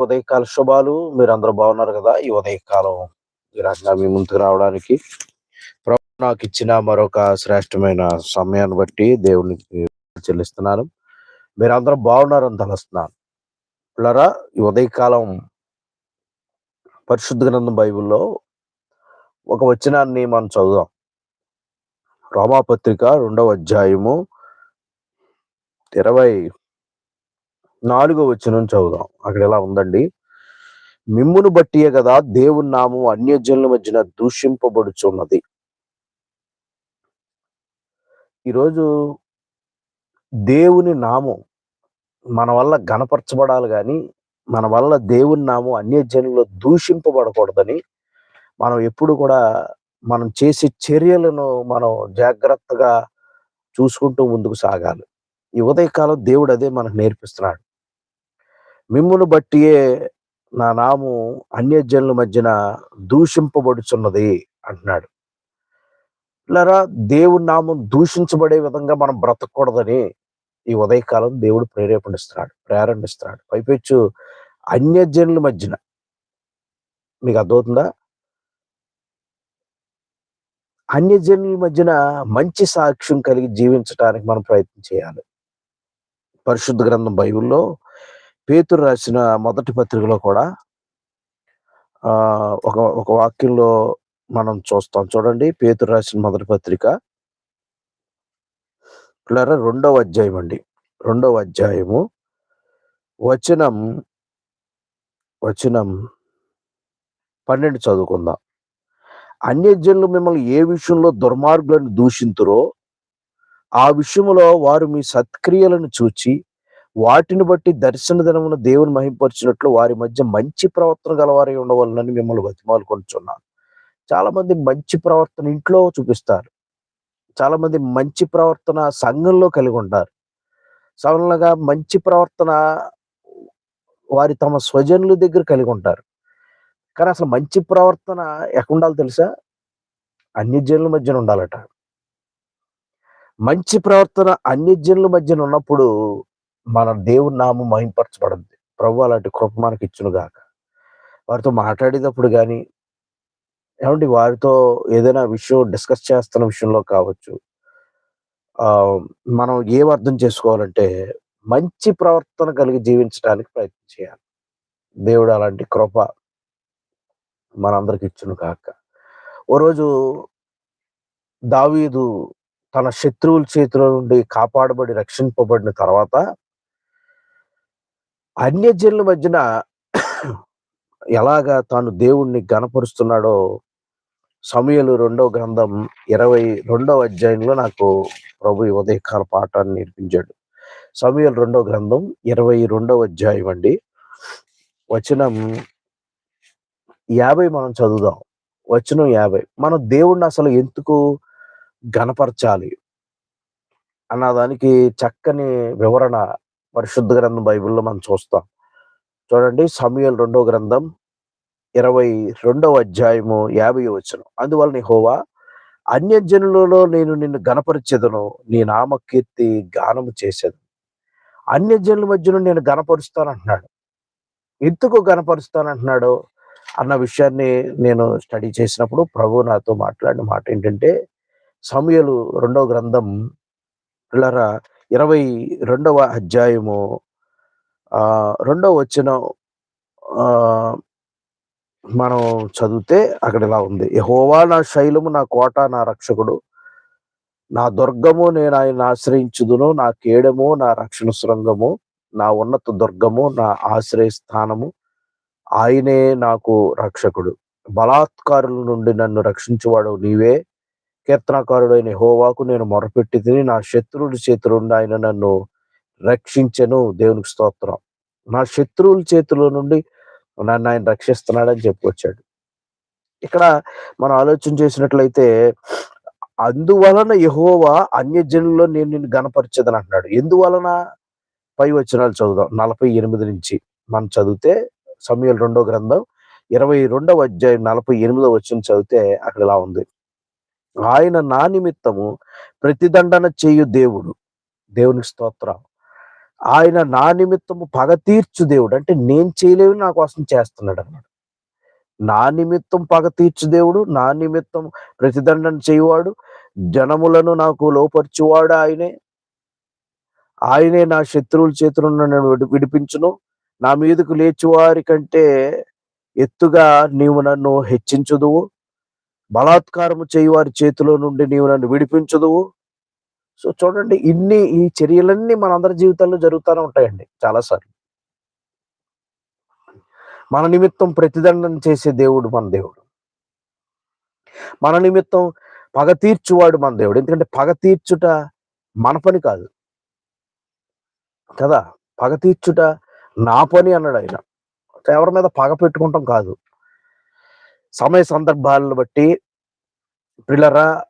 ఉదయకాల శుభాలు. మీరు అందరూ బాగున్నారు కదా? ఈ ఉదయకాలం ఈ రకంగా మీ ముందుకు రావడానికి. ప్రభు నాకు ఇచ్చిన మరొక శ్రేష్టమైన సమయాన్ని బట్టి దేవునికి చెల్లిస్తున్నాను. మీరు అందరూ బాగున్నారని తలుస్తున్నాను. పిల్లరా ఈ ఉదయకాలం పరిశుద్ధ గ్రంథం బైబిల్లో ఒక వచనాన్ని మనం చదువుదాం. రోమాపత్రిక రెండవ అధ్యాయము ఇరవై నాలుగో వచ్చిన చదువుదాం. అక్కడ ఎలా ఉందండి? మిమ్మును బట్టియే కదా దేవుని నామం అన్యజనుల మధ్యన దూషింపబడుచున్నది. ఈరోజు దేవుని నామం మన వల్ల గణపరచబడాలి కానీ మన వల్ల దేవుని నామం అన్యజనుల్లో దూషింపబడకూడదని మనం ఎప్పుడు కూడా మనం చేసే చర్యలను మనం జాగ్రత్తగా చూసుకుంటూ ముందుకు సాగాలి. ఈ ఉదయకాలం దేవుడు అదే మనకు నేర్పిస్తున్నాడు. మిమ్మును బట్టియే నా నాము అన్యజనుల మధ్యన దూషింపబడుచున్నది అంటున్నాడు. ఇలారా దేవుడి నామం దూషించబడే విధంగా మనం బ్రతకూడదని ఈ ఉదయకాలం దేవుడు ప్రేరేపణిస్తున్నాడు ప్రేరణిస్తున్నాడు. పైపెచ్చు అన్యజనుల మధ్యన. మీకు అర్థమవుతుందా? అన్యజనుల మధ్యన మంచి సాక్ష్యం కలిగి జీవించడానికి మనం ప్రయత్నం చేయాలి. పరిశుద్ధ గ్రంథం బైబిల్లో పేతురు రాసిన మొదటి పత్రికలో కూడా ఒక ఒక వాక్యంలో మనం చూస్తాం. చూడండి పేతురు రాసిన మొదటి పత్రిక. పిల్లరా రెండవ అధ్యాయం అండి. రెండవ అధ్యాయము. వచనం వచనం పన్నెండు చదువుకుందాం. అన్యజనులు మిమ్మల్ని ఏ విషయంలో దుర్మార్గులను దూషింతురో ఆ విషయంలో వారు మీ సత్క్రియలను చూచి వాటిని బట్టి దర్శన దినమున దేవుని మహింపరిచినట్లు వారి మధ్య మంచి ప్రవర్తన గలవారి ఉండవాలని మిమ్మల్ని బతిమాలు కొంటున్నాను చాలా మంది మంచి ప్రవర్తన ఇంట్లో చూపిస్తారు. చాలా మంది మంచి ప్రవర్తన సంఘంలో కలిగి ఉంటారు. సవరణగా మంచి ప్రవర్తన వారి తమ స్వజనుల దగ్గర కలిగి ఉంటారు. కానీ అసలు మంచి ప్రవర్తన ఎక్కడ తెలుసా? అన్ని జనుల మధ్యన ఉండాలట. మంచి ప్రవర్తన అన్ని జనుల మధ్యన ఉన్నప్పుడు మన దేవుని నామం మహింపరచబడింది. ప్రభు అలాంటి కృప మనకి ఇచ్చును గాక. వారితో మాట్లాడేటప్పుడు కానీ ఏమంటే వారితో ఏదైనా విషయం డిస్కస్ చేస్తున్న విషయంలో కావచ్చు మనం ఏం అర్థం చేసుకోవాలంటే మంచి ప్రవర్తన కలిగి జీవించడానికి ప్రయత్నం చేయాలి. దేవుడు అలాంటి కృప మనందరికి ఇచ్చును కాక ఓ రోజు దావీదు తన శత్రువుల చేతుల నుండి కాపాడబడి రక్షింపబడిన తర్వాత అన్యజనుల మధ్యన ఎలాగా తాను దేవుణ్ణి గనపరుస్తున్నాడో సమయలు రెండవ గ్రంథం ఇరవై రెండవ అధ్యాయంలో నాకు ప్రభు ఉదయకాల పాఠాన్ని నేర్పించాడు. సమయలు రెండవ గ్రంథం ఇరవై రెండవ అధ్యాయం అండి. వచనం యాభై మనం చదువుదాం. వచనం యాభై. మనం దేవుణ్ణి అసలు ఎందుకు గనపరచాలి అన్నదానికి చక్కని వివరణ పరిశుద్ధ గ్రంథం బైబిల్లో మనం చూస్తాం. చూడండి సమయల్ రెండో గ్రంథం ఇరవై రెండవ అధ్యాయము యాభై వచనం. అందువల్ల హోవా అన్యజనులలో నేను నిన్ను గణపరిచేదను నీ నామ కీర్తి గానము చేసేది అన్యజనుల మధ్యలో నేను గనపరుస్తానంటున్నాడు ఎందుకు గనపరుస్తానంటున్నాడు అన్న విషయాన్ని నేను స్టడీ చేసినప్పుడు ప్రభు నాతో మాట్లాడిన మాట ఏంటంటే సమయలు రెండవ గ్రంథం పిల్లరా ఇరవై రెండవ అధ్యాయము ఆ రెండవ వచ్చిన ఆ మనం చదివితే అక్కడ ఇలా ఉంది. యహోవా నా శైలము నా కోట నా రక్షకుడు. నా దుర్గము నేను ఆయన ఆశ్రయించుదును. నా కేడము నా రక్షణ శృంగము. నా ఉన్నత దుర్గము నా ఆశ్రయ స్థానము. ఆయనే నాకు రక్షకుడు. బలాత్కారుల నుండి నన్ను రక్షించువాడు నీవే. కీర్తనకారుడైన హోవాకు నేను మొరపెట్టి తిని నా శత్రువుల చేతిలో నుండి ఆయన నన్ను రక్షించను. దేవునికి స్తోత్రం. నా శత్రువుల చేతిలో నుండి నన్ను ఆయన రక్షిస్తున్నాడని చెప్పుకొచ్చాడు. ఇక్కడ మనం ఆలోచన చేసినట్లయితే అందువలన యహోవా అన్యజనుల్లో నేను నిన్ను గనపరిచేదని అంటున్నాడు. ఎందువలన? పై వచనాలు చదువుదాం. నలభై ఎనిమిది నుంచి మనం చదివితే సమయాలు రెండో గ్రంథం ఇరవై రెండవ అధ్యాయం నలభై ఎనిమిదో వచ్చిన చదివితే అక్కడ ఇలా ఉంది. ఆయన నా నిమిత్తము ప్రతిదండన చేయు దేవుడు. దేవునికి స్తోత్రం ఆయన నా నిమిత్తము పగ తీర్చు దేవుడు. అంటే నేను చేయలేవు నా కోసం చేస్తున్నాడు అన్నాడు నా నిమిత్తం పగ తీర్చు దేవుడు నా నిమిత్తం ప్రతిదండన చేయువాడు జనములను నాకు లోపర్చువాడు ఆయనే. ఆయనే నా శత్రువుల చేతులు నన్ను విడి- విడిపించును. నా మీదకు లేచువారి కంటే ఎత్తుగా నీవు నన్ను హెచ్చించుదువు. బలాత్కారము చేయువారి చేతిలో నుండి నీవు నన్ను విడిపించదువు. సో చూడండి ఇన్ని ఈ చర్యలన్నీ మనందరి జీవితాల్లో జరుగుతూనే ఉంటాయండి చాలాసార్లు మన నిమిత్తం ప్రతిదండన చేసే దేవుడు మన దేవుడు. మన నిమిత్తం పగ తీర్చువాడు మన దేవుడు. ఎందుకంటే పగ తీర్చుట మన పని కాదు. కదా? పగ తీర్చుట నా పని అన్నాడు ఆయన. ఎవరి మీద పగ పెట్టుకుంటాం కాదు. సమయ సందర్భాలను బట్టి పిల్లరా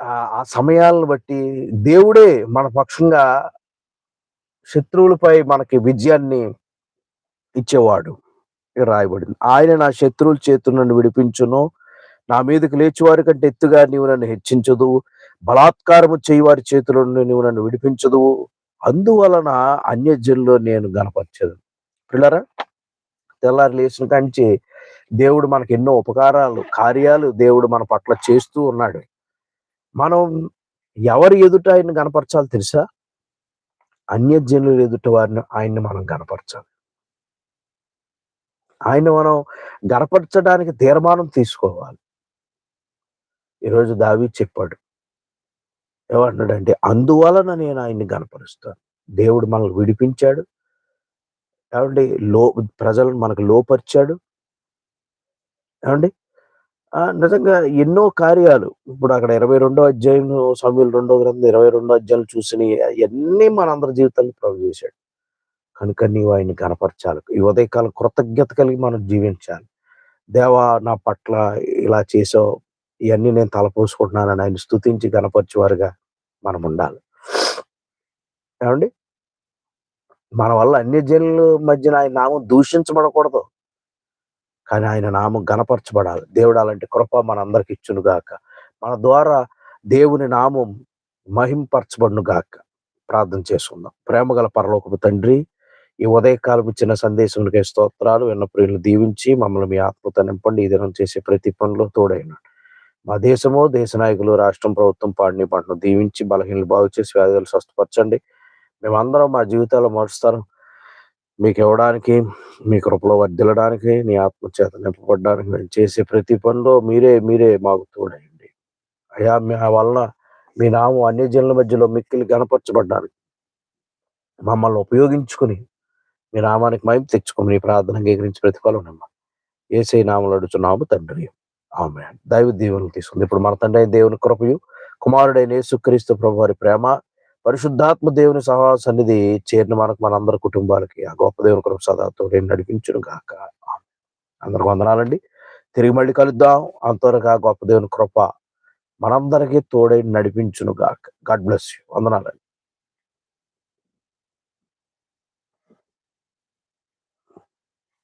ఆ- సమయాలను బట్టి దేవుడే మన పక్షంగా శత్రువులపై మనకి విజయాన్ని ఇచ్చేవాడు రాయబడింది. ఆయన నా శత్రువుల చేతులు నన్ను విడిపించును. నా మీదకి లేచివారి కంటే ఎత్తుగా నీవు నన్ను హెచ్చించదు. బలాత్కారము చేయవారి చేతుల నుండి నీవు నన్ను విడిపించదు. అందువలన అన్యజనులో నేను గనపరచదు పిల్లరా తెల్లారి లేచిన కాంచి దేవుడు మనకి ఎన్నో ఉపకారాలు కార్యాలు దేవుడు మన పట్ల చేస్తూ ఉన్నాడు. మనం ఎవరి ఎదుట ఆయన కనపరచాలి తెలుసా? అన్యజనుల ఎదుట వారిని ఆయన్ని మనం కనపరచాలి. ఆయన మనం గనపరచడానికి తీర్మానం తీసుకోవాలి. ఈరోజు దావి చెప్పాడు ఏమన్నాడంటే అందువలన నేను ఆయన్ని గనపరుస్తాను దేవుడు మనల్ని విడిపించాడు. కాబట్టి లో ప్రజలను మనకు లోపరిచాడు. ఏమండి? నిజంగా ఎన్నో కార్యాలు. ఇప్పుడు అక్కడ ఇరవై రెండో అధ్యాయం సమయంలో రెండో గ్రంథం ఇరవై రెండో అధ్యాయులు చూసిన అన్ని మనందరి జీవితాల్లో ప్రభు చేశాడు. కనుక నీవు ఆయన్ని కనపరచాలి. ఈ ఉదయకాలం కృతజ్ఞత కలిగి మనం జీవించాలి. దేవా నా పట్ల ఇలా చేసావు. ఇవన్నీ నేను తలపోసుకుంటున్నానని ఆయన స్థుతించి కనపరిచేవారుగా మనం ఉండాలి. ఏమండి? మన వల్ల అన్ని జనుల మధ్యన ఆయన నామం దూషించబడకూడదు. కానీ ఆయన నామం గనపరచబడాలి దేవుడు అలాంటి కృప మనందరికి ఇచ్చును గాక మన ద్వారా దేవుని నామం మహింపరచబడును గాక ప్రార్థన చేసుకుందాం. ప్రేమగల పరలోకపు తండ్రి ఈ ఉదయకాలం ఇచ్చిన సందేశంకే స్తోత్రాలు విన్న ప్రియులు దీవించి మమ్మల్ని మీ ఆత్మతో నింపండి. ఈ దినం చేసే ప్రతి పనిలో తోడైన మా దేశము దేశ నాయకులు రాష్ట్రం ప్రభుత్వం పాడిని పంటను దీవించి బలహీనలు బాగు చేసి వ్యాధులు స్వస్థపరచండి. మేమందరం మా జీవితాల్లో మరుస్తారు మీకు ఇవ్వడానికి మీ కృపలో వర్దిల్లడానికి నీ ఆత్మ చేత నింపబడడానికి మేము చేసే ప్రతి పనిలో మీరే మీరే మాకు తోడండి అయ్యా మీ వలన మీ నామం అన్ని జనుల మధ్యలో మిక్కిలి గనపరచబడ్డానికి మమ్మల్ని ఉపయోగించుకుని మీ నామానికి మహిమ తెచ్చుకుని మీ ప్రార్థన అంగీకరించి ప్రతిఫలం నమ్మ ఏసై నామలు అడుచున్నాము తండ్రి. ఆమె దైవ దేవుని తీసుకుంది. ఇప్పుడు మన తండ్రి దేవుని కృపయు కుమారుడైన యేసుక్రీస్తు ప్రభు వారి ప్రేమ పరిశుద్ధాత్మ దేవుని సహా సన్నిధి చేరిన మనకు మనందరి కుటుంబాలకి ఆ గొప్ప దేవుని కృప సదాతో నడిపించును గాక. అందరికి వందనాలండి. తిరిగి మళ్ళీ కలుద్దాం. అంతవరకు ఆ గొప్ప దేవుని కృప మనందరికీ తోడై నడిపించును గాక. God bless you. వందనాలండి.